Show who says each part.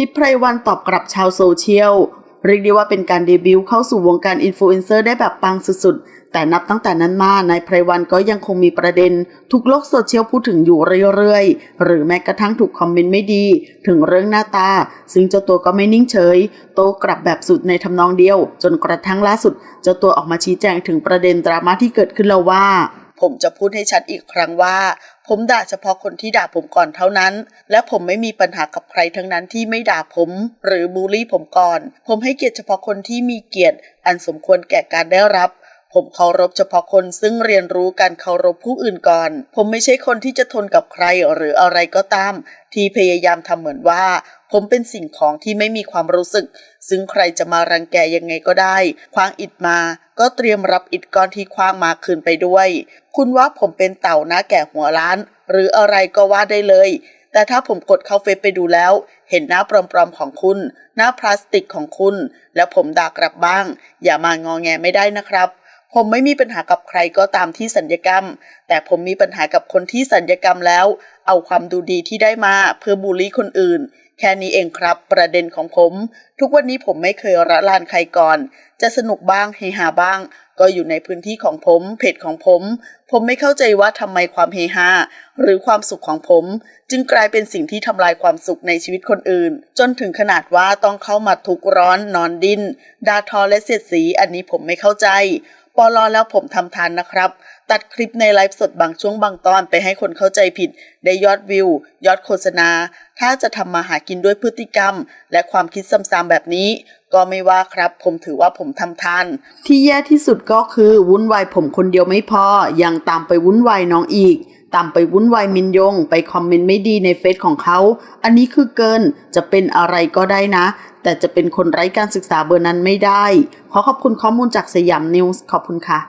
Speaker 1: ทิพไพรวันตอบกลับชาวโซเชียลเรียกได้ว่าเป็นการเดบิวต์เข้าสู่วงการอินฟลูเอนเซอร์ได้แบบปังสุดๆ แต่นับตั้งแต่นั้นมานายไพรวันก็ยังคงมีประเด็น ถูกโลกโซเชียลพูดถึงอยู่เรื่อยๆ หรือแม้กระทั่งถูกคอมเมนต์ไม่ดี ถึงเรื่องหน้าตา ซึ่งเจ้าตัวก็ไม่นิ่งเฉย โตกลับแบบสุดในทำนองเดียว จนกระทั่งล่าสุด เจ้าตัวออกมาชี้แจงถึงประเด็นดราม่าที่เกิดขึ้นแล้วว่า ผมจะพูดให้ชัดอีกครั้งว่า ผมด่าเฉพาะคนที่ด่าผมก่อนเท่านั้น และผมไม่มีปัญหากับใครทั้งนั้นที่ไม่ด่าผม หรือบูลลี่ผมก่อน ผมให้เกียรติเฉพาะคนที่มีเกียรติ อันสมควรแก่การได้รับ ผมเคารพเฉพาะคนซึ่งเรียนรู้การเคารพผู้อื่นก่อน ผมไม่ใช่คนที่จะทนกับใครหรืออะไรก็ตาม ที่พยายามทำเหมือนว่า ผมเป็นสิ่งของที่ไม่มีความรู้สึก ซึ่งใครจะมารังแกยังไงก็ได้คว้างอิฐมา ก็เตรียมรับอิฐก้อนที่คว้างมาคืนไปด้วย คุณว่าผมเป็นเต่าหน้าแก่หัวล้าน หรืออะไรก็ว่าได้เลย แต่ถ้าผมกดเข้าเฟซไปดูแล้ว เห็นหน้าปลอมๆของคุณ หน้าพลาสติกของคุณ แล้วผมด่ากลับบ้าง อย่ามางอแงไม่ได้นะครับ ผมไม่มีปัญหากับใครก็ตามที่สัญญกรรม แต่ผมมีปัญหากับคนที่สัญญกรรมแล้ว เอาความดูดีที่ได้มาเพื่อบูลลี่คนอื่น แค่นี้เองครับ ประเด็นของผม ทุกวันนี้ผมไม่เคยละลานใครก่อน จะสนุกบ้างเฮฮาบ้าง ก็อยู่ในพื้นที่ของผม เพจของผม ผมไม่เข้าใจว่าทำไมความเฮฮาหรือความสุขของผม จึงกลายเป็นสิ่งที่ทำลายความสุขในชีวิตคนอื่น จนถึงขนาดว่าต้องเข้ามาทุกร้อนนอนดินด่าทอและเสียดสีอันนี้ผมไม่เข้าใจ ปอลอแล้วผมทำทันนะครับ ตัดคลิปในไลฟ์สดบางช่วงบางตอนไปให้คนเข้าใจผิด ได้ยอดวิว ยอดโฆษณา ถ้าจะทำมาหากินด้วยพฤติกรรม และความคิดซ้ำๆแบบนี้ ก็ไม่ว่าครับ ผมถือว่าผมทำทัน ที่แย่ที่สุดก็คือวุ่นวายผมคนเดียวไม่พอ ยังตามไปวุ่นวายน้องอีก ตามไปวุ่นวายมินยง ไปคอมเมนต์ไม่ดีในเฟซของเขา อันนี้คือเกินจะเป็นอะไรก็ได้นะ แต่จะเป็นคนไร้การศึกษาเบอร์นั้นไม่ได้ ขอขอบคุณข้อมูลจากสยามนิวส์ขอบคุณค่ะ